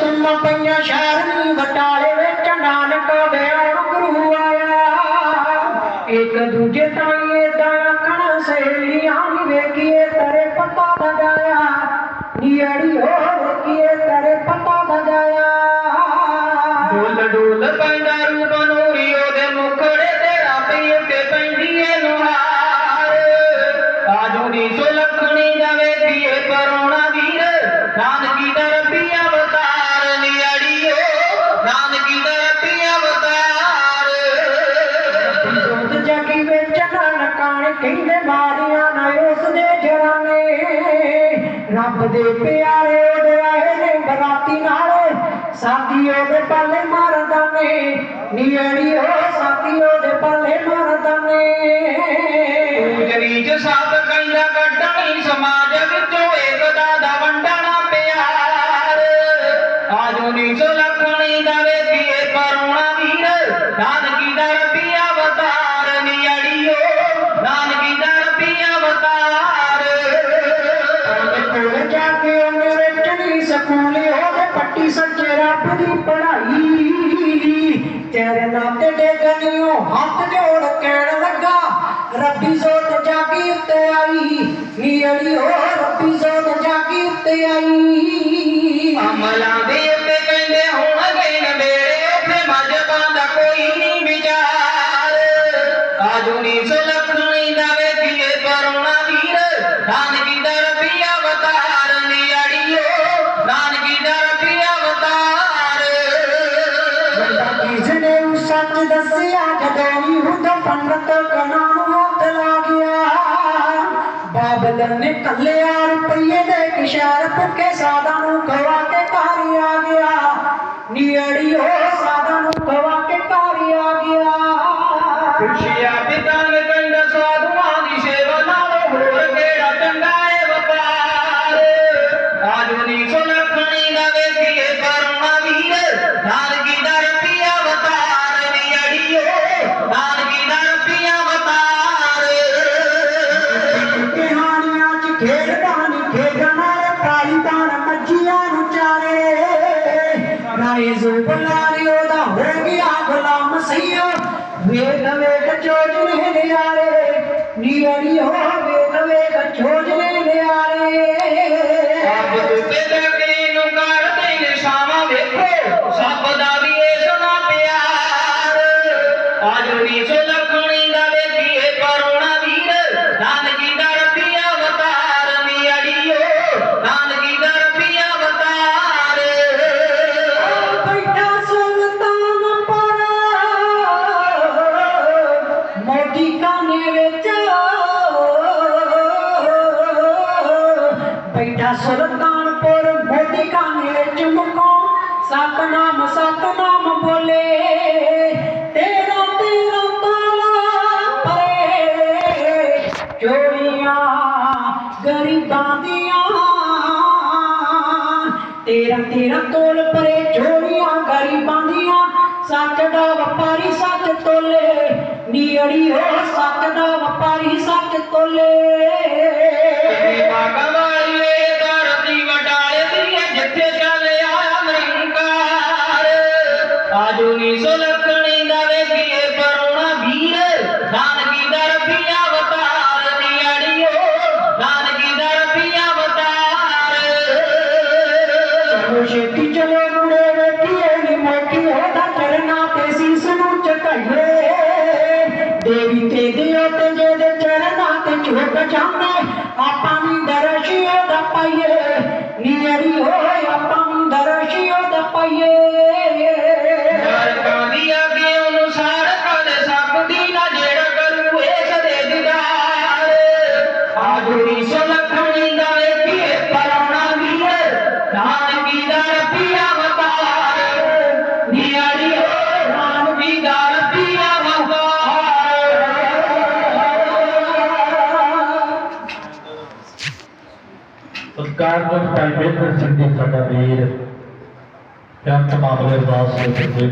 ਤੁਮਾਂ ਪਈਆਂ ਸ਼ਹਿਰਨੀ ਵਟਾਲੇ ਵਿੱਚ ਨਾਨਕ ਵਿਆਹ ਗੁਰੂ ਆਇਆ। ਇੱਕ ਦੂਜੇ ਤਾਈਂ ਏਦਾਂ ਆਖਣ, ਸਹੇਲੀਆਂ ਨੀ ਵੇਖੀਏ ਤੇਰੇ ਪਤਾ ਲਗਾਇਆ ਨੀੜੀ ਹੋ ਵੇਖੀਏ ਤੇਰੇ ਪਤਾ ਲਗਾਇਆ ਡੋਲ ਡੋਲ ਪੈਂਦਾ ਕਹਿੰਦੇ ਮਾਰੀਆਂ ਨਾ ਉਸ ਦੇ ਜਰਾਨੇ ਰੱਬ ਦੇ ਪਿਆਰੇ ਉਹਦੇ ਆਏ ਨੇ ਬਰਾਤੀ ਨਾਲ। ਸਾਥੀ ਉਹਦੇ ਪੱਲੇ ਮਾਰਦਾ ਨੇ ਨੀੜੀ ਹੋ ਸਾਥੀ ਉਹਦੇ ਪੱਲੇ ਮਾਰਦਾ ਨੇ ਜਰੀਜ ਸਭ ਆਜੋ ਨੀ ਸੁਲੱਖਣੀ ਦਾ ਵੇਖੀਏ ਪਰੋਣਾ ਵੀਰ। ਨਾਨਕੀ ਦਾ ਰੱਬੀ ਅਵਤਾਰ ਨੀ ਅੜੀਓ। ਨਾਨਕੀ ਦਾ ਕੋਲ ਜਾ ਕੇ ਉਹਨੇ ਵੇਚਣੀ ਸਕੂਲ, ਉਹਦੇ ਪੱਟੀ ਸੱਚੇ ਰੱਬ ਦੀ ਪੜ੍ਹਾਈ। ਤੇਰੇ ਨਾਤੇ ਡੇਗਣੀਓ ਹੱਥ ਜੋੜ ਕਹਿਣ ਲੱਗਾ, ਰੱਬੀ ਜ਼ੋਤ ਜਾਗੀ ਉੱਤੇ ਆਈ। ਨੀੜੀ ਹੋ ਰੱਬੀ ਜ਼ੋਤ ਜਾਗੀ ਉੱਤੇ ਆਈ। ਜਿਸਨੇ ਉਹ ਸੱਚ ਦੱਸਿਆ ਜਦੋਂ ਵੀ ਪੰਡਤ ਕਨਾਂ ਹੱਥ ਲਾ ਗਿਆ। ਬਾਬਲ ਨੇ ਕੱਲਿਆ ਰੁਪਈਏ ਦੇ ਕਿਸ਼ਾਰ ਭੁੱਖੇ ਸਾਦਾ ਨੂੰ ਗਵਾ ਖੇਡਦਾ ਨੀ ਖੇਡਣ ਵਾਲੇ ਕਾਲੀ ਦਾਨ ਮੱਝੀਆਂ ਨੂੰ ਚਾਰੇ ਰਾਏ ਜ਼ੁਬਲਾਰੀ ਉਹਦਾ ਹੋ ਗਿਆ ਗੁਲਾਮ ਸਈਓ ਵੇਖ ਵੇਖ ਚੋਜਨੇ ਨਿਆਰੇ ਨੀੜੀ ਹੋ ਬੈਠਾ ਸੁਲਤਾਨਪੁਰ ਮੋਦੀ ਕਾਨੇ ਵਿੱਚ ਮੁਕੋ। ਸਤਨਾਮ ਸਤਨਾਮ ਬੋਲੇ। ਤੇਰਾ ਤੇਰਾ ਤਾਲਾ ਪਰੇ। ਚੋਰੀਆਂ, ਗਰੀਬਾਂ ਦੀਆਂ। ਤੇਰਾ ਤੇਰਾ ਤੋਲ ਪਰੇ, ਚੋਰੀਆਂ, ਗਰੀਬਾਂ ਦੀਆਂ। ਸੱਚ ਦਾ ਵਪਾਰੀ ਸੱਚ ਤੋਲੇ। ਨੀੜੀ ਹੋ ਸੱਚ ਦਾ ਵਪਾਰੀ ਸੱਚ ਤੋਲੇ। அப்பம் தரசிய தப்பையே நீ அடியோய் அப்பம் सत्कार टाइम में सिद्धि सका वीर क्या तमाम बात से